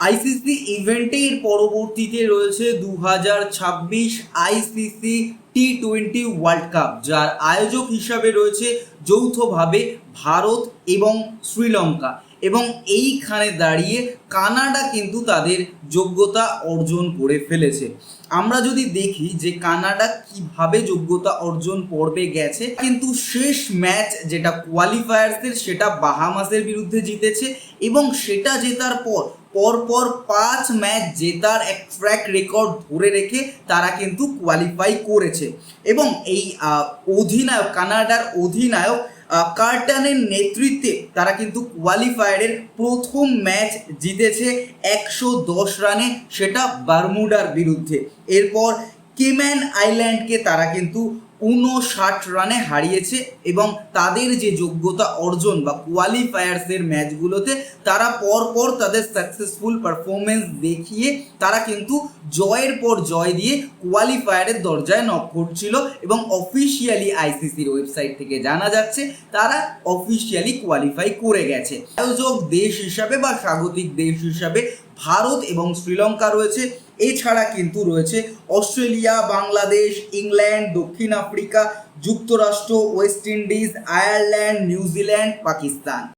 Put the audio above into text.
ICC ইভেন্টের পরবর্তীতে রয়েছে দু হাজার ছাব্বিশ ICC T twenty world cup যার আয়োজক হিসাবে রয়েছে যৌথভাবে ভারত এবং শ্রীলঙ্কা। এবং এইখানে দাঁড়িয়ে কানাডা কিন্তু তাদের যোগ্যতা অর্জন করে ফেলেছে। আমরা যদি দেখি যে কানাডা কীভাবে যোগ্যতা অর্জন পর্বে গেছে, কিন্তু শেষ ম্যাচ যেটা কোয়ালিফায়ার্সের সেটা বাহামাসের বিরুদ্ধে জিতেছে এবং সেটা জেতার পর, পরপর পাঁচ ম্যাচ জেতার এক ট্র্যাক রেকর্ড ধরে রেখে তারা কিন্তু কোয়ালিফাই করেছে। এবং এই অধিনায়ক, কানাডার অধিনায়ক কার্টানের নেতৃত্বে তারা কিন্তু কোয়ালিফায়ারের প্রথম ম্যাচ জিতেছে একশো দশ রানে, সেটা বারমুডার বিরুদ্ধে। এরপর কেম্যান আইল্যান্ডকে তারা কিন্তু উনষাট রানে হারিয়েছে এবং তাদের যে যোগ্যতা অর্জন বা কোয়ালিফায়ার্সের ম্যাচগুলোতে তারা পরপর তাদের সাকসেসফুল পারফরমেন্স দেখিয়ে তারা কিন্তু জয়ের পর জয় দিয়ে কোয়ালিফায়ারের দরজায় নক করছিল এবং অফিসিয়ালি আইসিসির ওয়েবসাইট থেকে জানা যাচ্ছে তারা অফিসিয়ালি কোয়ালিফাই করে গেছে। আয়োজক দেশ হিসাবে বা স্বাগতিক দেশ হিসাবে ভারত এবং শ্রীলঙ্কা রয়েছে। এছাড়া কিন্তু রয়েছে অস্ট্রেলিয়া বাংলাদেশ ইংল্যান্ড দক্ষিণ আফ্রিকা যুক্তরাষ্ট্র West Indies Ireland New Zealand Pakistan.